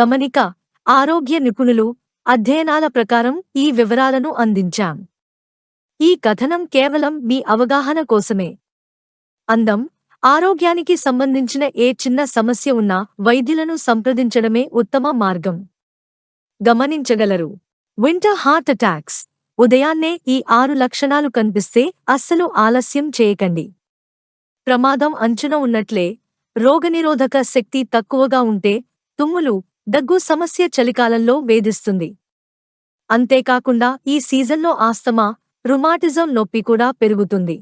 గమనిక ఆరోగ్య నిపుణులు అధ్యయనాల ప్రకారం ఈ వివరాలను అందించాం. ఈ కథనం కేవలం మీ అవగాహన కోసమే. అందం ఆరోగ్యానికి సంబంధించిన ఏ చిన్న సమస్య ఉన్నా వైద్యులను సంప్రదించడమే ఉత్తమ మార్గం. గమనించగలరు. Winter heart attacks. ఉదయాన్నే ఈ ఆరు లక్షణాలు కనిపిస్తే అస్సలు ఆలస్యం చేయకండి. ప్రమాదం అంచున ఉన్నట్లే రోగనిరోధక శక్తి తక్కువగా ఉంటే తుమ్ములు దగ్గు సమస్య చలికాలంలో వేధిస్తుంది. అంతేకాకుండా ఈ సీజన్లో ఆస్తమా రుమాటిజం నొప్పి కూడా పెరుగుతుంది.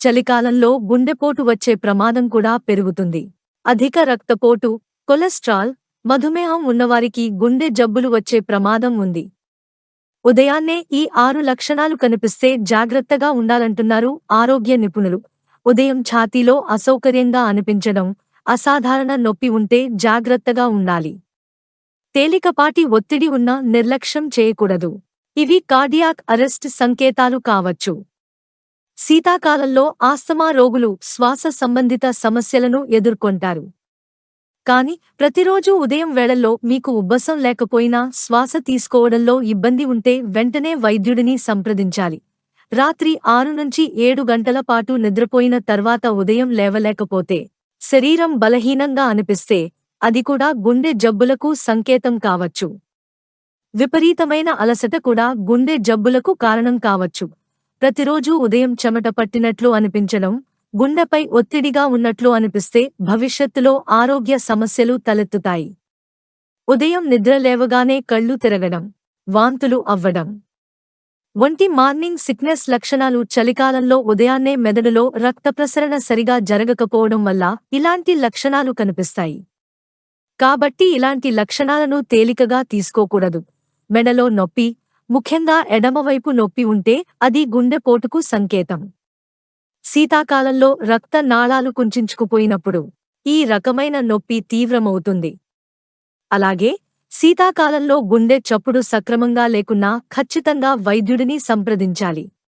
చలికాలంలో గుండెపోటు వచ్చే ప్రమాదం కూడా పెరుగుతుంది. అధిక రక్తపోటు కొలెస్ట్రాల్ మధుమేహం ఉన్నవారికి గుండె జబ్బులు వచ్చే ప్రమాదం ఉంది. ఉదయాన్నే ఈ ఆరు లక్షణాలు కనిపిస్తే జాగ్రత్తగా ఉండాలంటున్నారు ఆరోగ్య నిపుణులు. ఉదయం ఛాతీలో అసౌకర్యంగా అనిపించడం అసాధారణ నొప్పి ఉంటే జాగ్రత్తగా ఉండాలి. తేలికపాటి ఒత్తిడి ఉన్న నిర్లక్ష్యం చేయకూడదు. ఇవి కార్డియాక్ అరెస్ట్ సంకేతాలు కావచ్చు. శీతాకాలంలో ఆస్తమా రోగులు శ్వాస సంబంధిత సమస్యలను ఎదుర్కొంటారు. కాని ప్రతిరోజూ ఉదయం వేళల్లో మీకు ఉబ్బసం లేకపోయినా శ్వాస తీసుకోవడంలో ఇబ్బంది ఉంటే వెంటనే వైద్యుడిని సంప్రదించాలి. రాత్రి ఆరు నుంచి ఏడు గంటల పాటు నిద్రపోయిన తర్వాత ఉదయం లేవలేకపోతే శరీరం బలహీనంగా అనిపిస్తే అది కూడా గుండె జబ్బులకు సంకేతం కావచ్చు. విపరీతమైన అలసట కూడా గుండె జబ్బులకు కారణం కావచ్చు. ప్రతిరోజూ ఉదయం చెమట పట్టినట్లు అనిపించడం గుండెపై ఒత్తిడిగా ఉన్నట్లు అనిపిస్తే భవిష్యత్తులో ఆరోగ్య సమస్యలు తలెత్తుతాయి. ఉదయం నిద్ర లేవగానే కళ్ళు తిరగడం వాంతులు అవ్వడం. వంటి మార్నింగ్ సిక్నెస్ లక్షణాలు చలికాలంలో ఉదయాన్నే మెదడులో రక్త ప్రసరణ సరిగా జరగకపోవడం వల్ల ఇలాంటి లక్షణాలు కనిపిస్తాయి. కాబట్టి ఇలాంటి లక్షణాలను తేలికగా తీసుకోకూడదు. మెడలో నొప్పి ముఖ్యంగా ఎడమవైపు నొప్పి ఉంటే అది గుండెపోటుకు సంకేతం. శీతాకాలంలో రక్త నాళాలు కుంచుకుపోయినప్పుడు ఈ రకమైన నొప్పి తీవ్రమవుతుంది. అలాగే శీతాకాలంలో గుండె చప్పుడు సక్రమంగా లేకున్నా ఖచ్చితంగా వైద్యుడిని సంప్రదించాలి.